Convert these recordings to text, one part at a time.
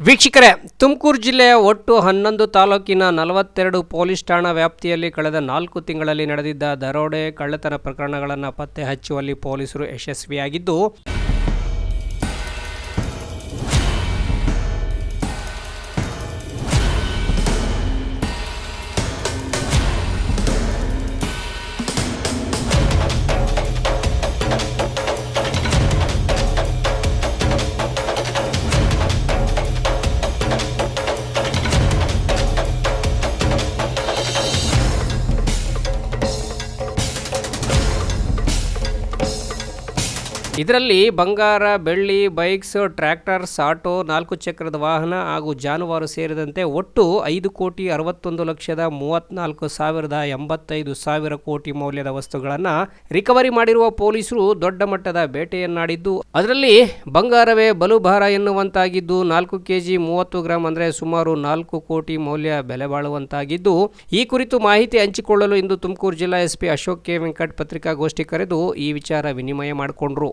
ವೀಕ್ಷಕರೇ, ತುಮಕೂರು ಜಿಲ್ಲೆಯ ಒಟ್ಟು ಹನ್ನೊಂದು ತಾಲೂಕಿನ ನಲವತ್ತೆರಡು ಪೊಲೀಸ್ ಠಾಣಾ ವ್ಯಾಪ್ತಿಯಲ್ಲಿ ಕಳೆದ ನಾಲ್ಕು ತಿಂಗಳಲ್ಲಿ ನಡೆದಿದ್ದ ದರೋಡೆ, ಕಳ್ಳತನ ಪ್ರಕರಣಗಳನ್ನು ಪತ್ತೆ ಹಚ್ಚುವಲ್ಲಿ ಪೊಲೀಸರು ಯಶಸ್ವಿಯಾಗಿದ್ದು ಇದರಲ್ಲಿ ಬಂಗಾರ, ಬೆಳ್ಳಿ, ಬೈಕ್ಸ್, ಟ್ರ್ಯಾಕ್ಟರ್ಸ್, ಆಟೋ, ನಾಲ್ಕು ಚಕ್ರದ ವಾಹನ ಹಾಗೂ ಜಾನುವಾರು ಸೇರಿದಂತೆ ಒಟ್ಟು ಐದು ಕೋಟಿ ಅರವತ್ತೊಂದು ಲಕ್ಷದ ಮೂವತ್ನಾಲ್ಕು ಸಾವಿರದ ಎಂಬತ್ತೈದು ಸಾವಿರ ಕೋಟಿ ಮೌಲ್ಯದ ವಸ್ತುಗಳನ್ನು ರಿಕವರಿ ಮಾಡಿರುವ ಪೊಲೀಸರು ದೊಡ್ಡ ಮಟ್ಟದ ಬೇಟೆಯನ್ನಾಡಿದ್ದು, ಅದರಲ್ಲಿ ಬಂಗಾರವೇ ಬಲು ಭಾರ ಎನ್ನುವಂತಾಗಿದ್ದು, ನಾಲ್ಕು ಕೆಜಿ ಮೂವತ್ತು ಗ್ರಾಂ ಅಂದರೆ ಸುಮಾರು ನಾಲ್ಕು ಕೋಟಿ ಮೌಲ್ಯ ಬೆಲೆ ಬಾಳುವಂತಾಗಿದ್ದು, ಈ ಕುರಿತು ಮಾಹಿತಿ ಹಂಚಿಕೊಳ್ಳಲು ಇಂದು ತುಮಕೂರು ಜಿಲ್ಲಾ ಎಸ್ಪಿ ಅಶೋಕ್ ಕೆ ವೆಂಕಟ್ ಪತ್ರಿಕಾಗೋಷ್ಠಿ ಕರೆದು ಈ ವಿಚಾರ ವಿನಿಮಯ ಮಾಡಿಕೊಂಡ್ರು.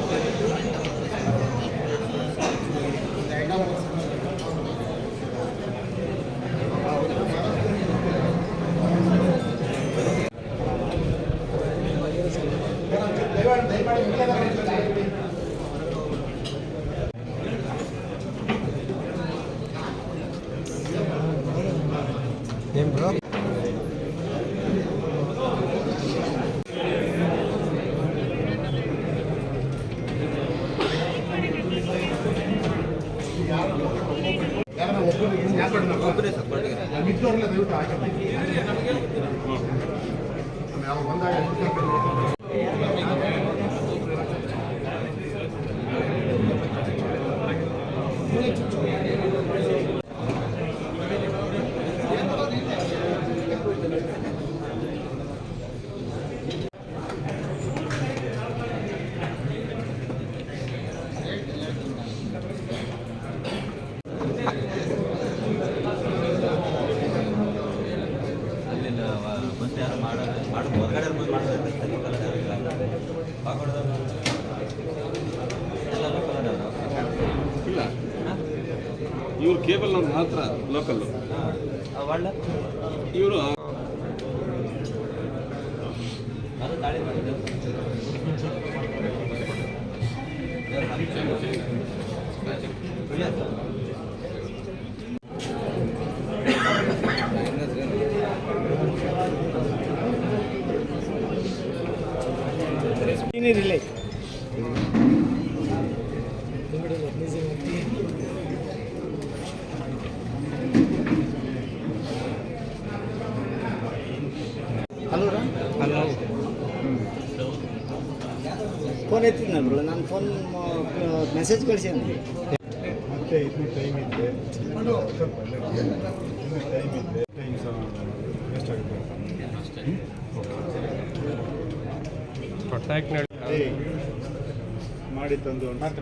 ಅಲ್ಲಿಂದ ಬಂದು ಯಾರು ಮಾಡೋದು ಮಾಡೋದು ಹೊರಗಡೆ ಬಂದು ಮಾಡೋದು ಇಲ್ಲ. ಬಾಗೋಡದವ್ರು ಎಲ್ಲ ಲೋಕಲ್ ಇಲ್ಲ. ಇವ್ರು ಕೇಬಲ್ ನಮ್ಮ ಮಾತ್ರ ಲೋಕಲ್ಲು ಒಳ್ಳೆ? ಇವರು ಅದು ದಾಳಿ ಮಾಡಿದ್ದು ಫೋನ್ ಎತ್ತಿದ್ನಲ್ಲ ನಾನು ಫೋನ್ ಮೆಸೇಜ್ ಕಳಿಸಿದ್ದೆ ಮತ್ತೆ ಇದು ಟೈಮ್ ಇದೆ ಸ್ವಲ್ಪ ಟೈಮ್ ಇದೆ ಟೈಮ್ ಸಹ ಎಷ್ಟಾಗುತ್ತೆ ಏಯ್, ಮಾಡಿ ತಂದು ಮತ್ತೆ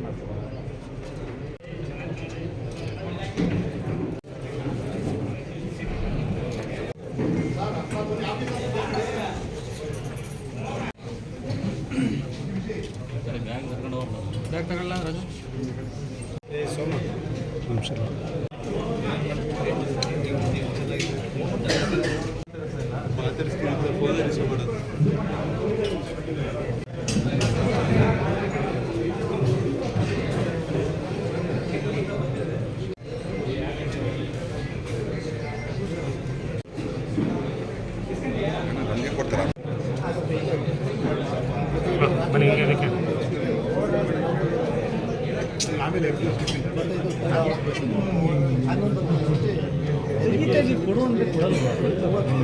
ಸೋಮ. ನಿಮಿಷ ಮಾತಾಡಿಸ್ಕೊಂಡು ಆಮೇಲೆ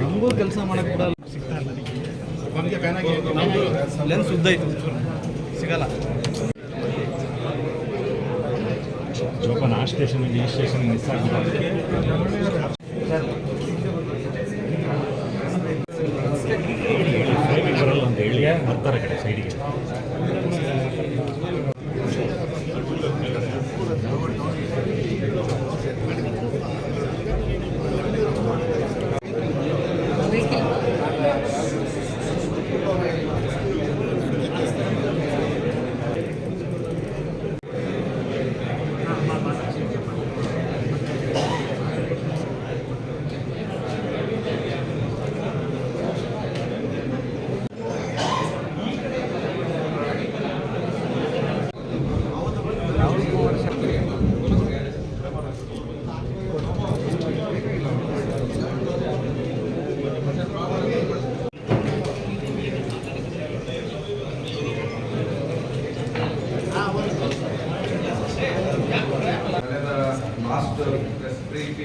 ನಮಗೂ ಕೆಲಸ ಮಾಡಕ್ಕೆ ಕೊಡಲ್ಲ ನಮಗೆ ಇಲ್ಲ ಆಗಿ ಲೆನ್ಸ್ ಉದ್ದ ಐತೆ ಸಿಗಲ್ಲ ಜೋಪಾನ ಆ ಸ್ಟೇಷನ್ ಈ ಸ್ಟೇಷನ್ ಮಿಸ್ ಬರ್ತಾರೆ ಕಡೆ ಸೈಡಿಗೆ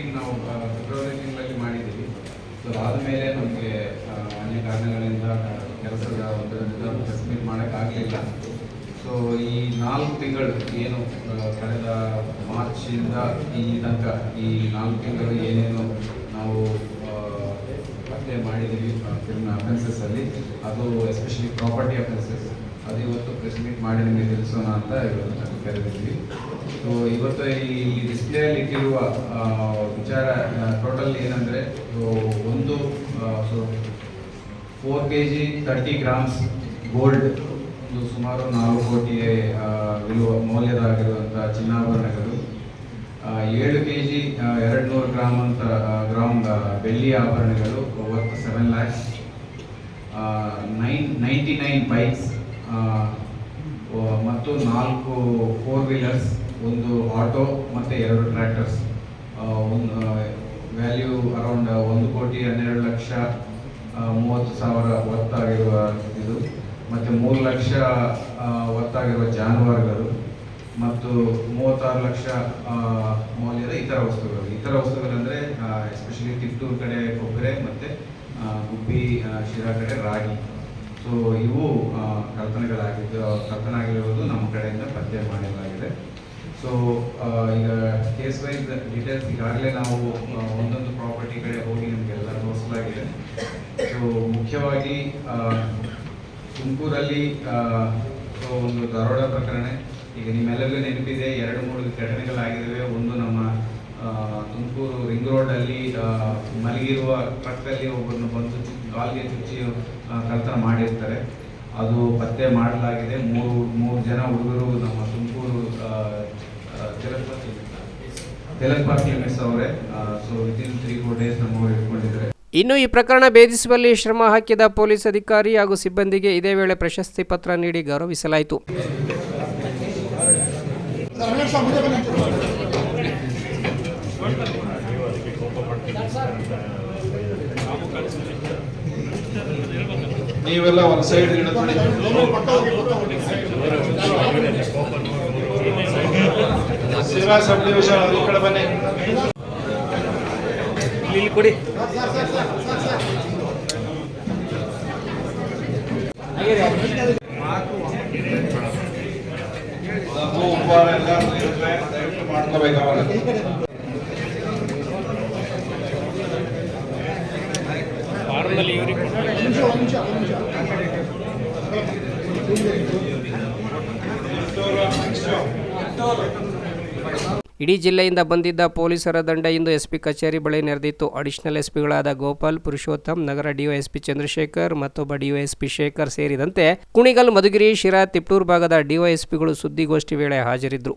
ಬ್ರೀಫಿಂಗ್ ನಾವು ಫೆಬ್ರವರಿ ತಿಂಗಳಲ್ಲಿ ಮಾಡಿದ್ದೀವಿ. ಸೊ ಆದಮೇಲೆ ನಮಗೆ ಅನೇಕ ಕಾರಣಗಳಿಂದ ಕೆಲಸದ ಒಂದು ಪ್ರೆಸ್ ಮೀಟ್ ಮಾಡೋಕ್ಕಾಗಲಿಲ್ಲ. ಸೊ ಈ ನಾಲ್ಕು ತಿಂಗಳು ಏನು ಕಳೆದ ಮಾರ್ಚಿಂದ ಈ ತನಕ ಈ ನಾಲ್ಕು ತಿಂಗಳು ಏನೇನು ನಾವು ಪತ್ತೆ ಮಾಡಿದ್ದೀವಿ ಕ್ರಿಮಿನಲ್ ಅಫೆನ್ಸಸ್ಸಲ್ಲಿ ಅದು ಎಸ್ಪೆಷಲಿ ಪ್ರಾಪರ್ಟಿ ಅಫೆನ್ಸಸ್ ಅದು ಇವತ್ತು ಪ್ರೆಸ್ ಮಾಡಿ ನಿಮಗೆ ತಿಳಿಸೋಣ ಅಂತ ಇವತ್ತು ಕರೆದಿದ್ವಿ ಇವತ್ತು ಈ ಡಿಸ್ಪ್ಲೇಯಲ್ಲಿ ಇಟ್ಟಿರುವ ವಿಚಾರ ಟೋಟಲ್ ಏನಂದರೆ ಒಂದು four K G thirty grams gold ಇದು ಸುಮಾರು ನಾಲ್ಕು ಕೋಟಿ ಆ, ವಿಳುವ ಮೌಲ್ಯದಾಗಿರುವಂಥ ಚಿನ್ನಾಭರಣಗಳು. ಏಳು ಕೆ ಜಿ ಎರಡು ನೂರು ಗ್ರಾಮ್ ಅಂತ ಗ್ರಾಮ್ ಬೆಳ್ಳಿ ಆಭರಣಗಳು ಒಟ್ಟು seven lakhs nine ninety nine bikes ಮತ್ತು ನಾಲ್ಕು ಫೋರ್ ವೀಲರ್ಸ್ ಒಂದು ಆಟೋ ಮತ್ತು ಎರಡು ಟ್ರ್ಯಾಕ್ಟರ್ಸ್. ಒಂದು ವ್ಯಾಲ್ಯೂ ಅರೌಂಡ್ ಒಂದು ಕೋಟಿ ಹನ್ನೆರಡು ಲಕ್ಷ ಮೂವತ್ತು ಸಾವಿರ ಒತ್ತಾಗಿರುವ ಇದು. ಮತ್ತು ಮೂರು ಲಕ್ಷ ಒತ್ತಾಗಿರುವ ಜಾನುವಾರುಗಳು. ಮತ್ತು ಮೂವತ್ತಾರು ಲಕ್ಷ ಮೌಲ್ಯದ ಇತರ ವಸ್ತುಗಳು. ಇತರ ವಸ್ತುಗಳಂದರೆ ಎಸ್ಪೆಷಲಿ ತಿಟ್ಟೂರು ಕಡೆ ಕೊಬ್ಬರೆ, ಮತ್ತು ಗುಬ್ಬಿ ಶಿರಾ ಕಡೆ ರಾಗಿ. ಸೊ ಇವು ಕಲ್ಪನೆಗಳಾಗಿದ್ದು, ಕಲ್ಪನೆ ಆಗಿರುವುದು ನಮ್ಮ ಕಡೆಯಿಂದ ಪತ್ತೆ ಮಾಡಲಾಗಿದೆ ಸೊ ಈಗ ಕೇಸ್ ವೈಸ್ ಡೀಟೇಲ್ಸ್ ಈಗಾಗಲೇ ನಾವು ಒಂದೊಂದು ಪ್ರಾಪರ್ಟಿ ಕಡೆ ಹೋಗಿ ನಿಮಗೆಲ್ಲ ತೋರಿಸಲಾಗಿದೆ. ಸೊ ಮುಖ್ಯವಾಗಿ ತುಮಕೂರಲ್ಲಿ ಒಂದು ದರೋಡ ಪ್ರಕರಣ. ಈಗ ನಿಮ್ಮೆಲ್ಲರಿಗೂ ನೆನಪಿದೆ, ಎರಡು, ಮೂರು ಘಟನೆಗಳಾಗಿದ್ದಾವೆ. ಒಂದು ನಮ್ಮ ತುಮಕೂರು ರಿಂಗ್ ರೋಡಲ್ಲಿ ಮಲಗಿರುವ ಟ್ರಕ್ಕಲ್ಲಿ ಒಬ್ಬರನ್ನು ಬಂದು ಕಾಲ್ಗೆ ಚುಚ್ಚಿ ಕಳ್ತನ ಮಾಡಿರ್ತಾರೆ. ಅದು ಪತ್ತೆ ಮಾಡಲಾಗಿದೆ. ಮೂರು ಮೂರು ಜನ ಹುಡುಗರು ನಮ್ಮ ತುಮಕೂರು ತೆಲಕ್ಪತಿ ತೆಲಕ್ಪಾಕ್ ಲಿಮಿಟ್ಸ್ ಅವರೇ so within three four days ಇಟ್ಕೊಂಡಿದ್ದಾರೆ ಇನ್ನು ಈ ಪ್ರಕರಣ ಭೇದಿಸುವಲ್ಲಿ ಶ್ರಮ ಹಾಕಿದ ಪೊಲೀಸ್ ಅಧಿಕಾರಿ ಹಾಗೂ ಸಿಬ್ಬಂದಿಗೆ ಇದೇ ವೇಳೆ ಪ್ರಶಸ್ತಿ ಪತ್ರ ನೀಡಿ ಗೌರವಿಸಲಾಯಿತು. ನೀವೆಲ್ಲ ಒಂದು ಸೈಡ್ ಶಿರಾ ಸಬ್ ಡಿವಿಷನ್ ಕಡೆ ಬನ್ನಿ ಇಲ್ಲಿ ಕೊಡಿ ಉಪಹಾರ ಮಾಡ್ಕೋಬೇಕು ಅವಾಗ ಇಡೀ ಜಿಲ್ಲೆಯಿಂದ ಬಂದಿದ್ದ ಪೊಲೀಸರ ದಂಡ ಇಂದು ಎಸ್ಪಿ ಕಚೇರಿ ಬಳಿ ನೆರೆದಿತ್ತು. ಅಡಿಷನಲ್ ಎಸ್ಪಿಗಳಾದ ಗೋಪಾಲ್, ಪುರುಷೋತ್ತಮ್, ನಗರ ಡಿವೈಎಸ್ಪಿ ಚಂದ್ರಶೇಖರ್, ಮತ್ತೊಬ್ಬ ಡಿವೈಎಸ್ಪಿ ಶೇಖರ್ ಸೇರಿದಂತೆ ಕುಣಿಗಲ್, ಮಧುಗಿರಿ, ಶಿರಾ, ತಿಪ್ಟೂರು ಭಾಗದ ಡಿವೈಎಸ್ಪಿಗಳು ಸುದ್ದಿಗೋಷ್ಠಿ ವೇಳೆ ಹಾಜರಿದ್ದರು